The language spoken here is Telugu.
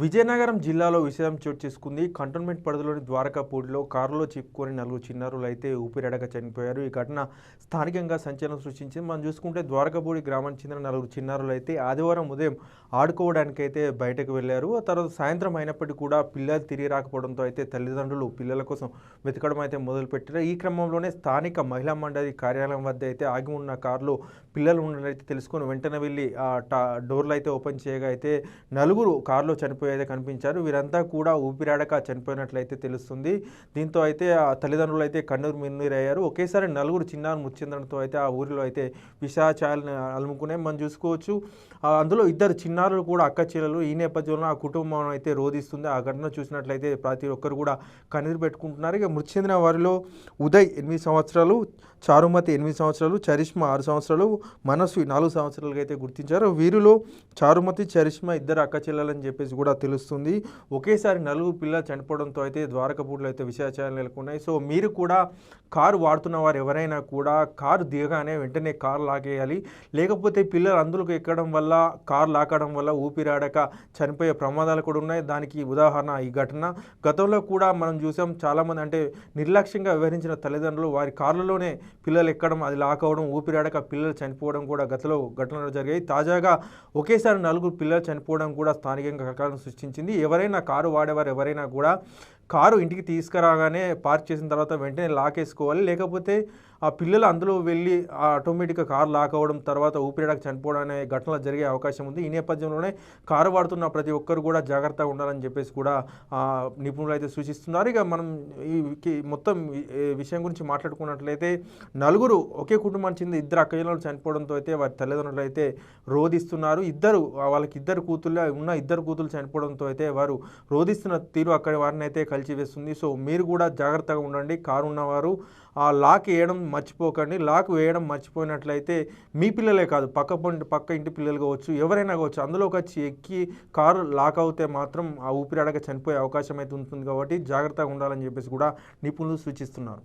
విజయనగరం జిల్లాలో విషయం చోటు చేసుకుంది. కంటోన్మెంట్ పరిధిలోని ద్వారకాపూడిలో కారులో చిక్కుకొని నలుగురు చిన్నారులు అయితే ఊపిరడక చనిపోయారు. ఈ ఘటన స్థానికంగా సంచలనం సృష్టించింది. మనం చూసుకుంటే ద్వారకాపూడి గ్రామానికి చెందిన నలుగురు చిన్నారులు అయితే ఆదివారం ఉదయం ఆడుకోవడానికి అయితే బయటకు వెళ్ళారు. ఆ తర్వాత సాయంత్రం అయినప్పటికీ కూడా పిల్లలు తిరిగి రాకపోవడంతో అయితే తల్లిదండ్రులు పిల్లల కోసం వెతకడం అయితే మొదలుపెట్టారు. ఈ క్రమంలోనే స్థానిక మహిళా మండలి కార్యాలయం వద్ద అయితే ఆగి ఉన్న కారులో పిల్లలు ఉన్నట్లయితే తెలుసుకొని వెంటనే వెళ్ళి ఆ టా డోర్లు అయితే ఓపెన్ చేయగా అయితే నలుగురు కారులో చనిపోయేదే కనిపించారు. వీరంతా కూడా ఊపిరాడక చనిపోయినట్లయితే తెలుస్తుంది. దీంతో అయితే ఆ తల్లిదండ్రులు అయితే కన్నూరు మిన్నీరయ్యారు. ఒకేసారి నలుగురు చిన్నారు ముచ్చిందడంతో అయితే ఆ ఊరిలో అయితే విషాచాయాలను అలుముకునే మనం చూసుకోవచ్చు. అందులో ఇద్దరు చిన్నారులు కూడా అక్క చెల్లెలు. ఈ నేపథ్యంలో ఆ కుటుంబం అయితే రోధిస్తుంది. ఆ ఘటన చూసినట్లయితే ప్రతి ఒక్కరు కూడా కన్నీరు పెట్టుకుంటున్నారు. ఇక మృతి చెందిన వారిలో ఉదయ్ ఎనిమిది సంవత్సరాలు చారుమతి ఎనిమిది సంవత్సరాలు చరిష్మా ఆరు సంవత్సరాలు మనసు నాలుగు సంవత్సరాలుగా అయితే గుర్తించారు వీరిలో చారుమతి చరిష్మా ఇద్దరు అక్క చెల్లెలని చెప్పేసి కూడా తెలుస్తుంది. ఒకేసారి నలుగురు పిల్లలు చనిపోవడంతో అయితే ద్వారకపూడిలో అయితే విషయాచారాలు నెలకొన్నాయి. సో మీరు కూడా కారు వాడుతున్న వారు ఎవరైనా కూడా కారు దిగగానే వెంటనే కారు లాగేయాలి. లేకపోతే పిల్లలు అందులోకి ఎక్కడం వల్ల కారు లాకడం వల్ల ఊపిరాడక చనిపోయే ప్రమాదాలు కూడా ఉన్నాయి. దానికి ఉదాహరణ ఈ ఘటన. గతంలో కూడా మనం చూసాం చాలామంది అంటే నిర్లక్ష్యంగా వ్యవహరించిన తల్లిదండ్రులు వారి కార్లలోనే పిల్లలు ఎక్కడం అది లాక్ అవ్వడం ఊపిరాడక పిల్లలు చనిపోవడం కూడా గతంలో ఘటనలు జరిగాయి. తాజాగా ఒకేసారి నలుగురు పిల్లలు చనిపోవడం కూడా స్థానికంగా కలకలం సృష్టించింది. ఎవరైనా కారు వాడేవారు ఎవరైనా కూడా కారు ఇంటికి తీసుకురాగానే పార్క్ చేసిన తర్వాత వెంటనే లాక్ వేసుకోవాలి లేకపోతే ఆ పిల్లలు అందులో వెళ్ళి ఆటోమేటిక్గా కారు లాక్ అవ్వడం తర్వాత ఊపిరిడక చనిపోవడం అనే ఘటనలు జరిగే అవకాశం ఉంది. ఈ నేపథ్యంలోనే కారు వాడుతున్న ప్రతి ఒక్కరు కూడా జాగ్రత్తగా ఉండాలని చెప్పేసి కూడా నిపుణులు అయితే సూచిస్తున్నారు. ఇక మనం ఈ మొత్తం ఈ- విషయం గురించి మాట్లాడుకున్నట్లయితే నలుగురు ఒకే కుటుంబానికి చెందిన ఇద్దరు అక్కజనులు చనిపోవడంతో అయితే వారి తల్లిదండ్రులు అయితే రోధిస్తున్నారు. ఇద్దరు వాళ్ళకి ఇద్దరు కూతుళ్ళు ఉన్న ఇద్దరు కూతురు చనిపోవడంతో అయితే వారు రోధిస్తున్న తీరు అక్కడ వారిని అయితే కలిచివేస్తుంది సో మీరు కూడా జాగ్రత్తగా ఉండండి. కారు ఉన్నవారు ఆ లాక్ వేయడం మర్చిపోకండి. లాక్ వేయడం మర్చిపోయినట్లయితే మీ పిల్లలే కాదు పక్క పక్క ఇంటి పిల్లలు కావచ్చు ఎవరైనా కావచ్చు అందులోకి వచ్చి ఎక్కి కారు లాక్ అవుతే మాత్రం ఆ ఊపిరాడక చనిపోయే అవకాశం అయితే ఉంటుంది కాబట్టి జాగ్రత్తగా ఉండాలని చెప్పేసి కూడా నిపుణులు సూచిస్తున్నారు.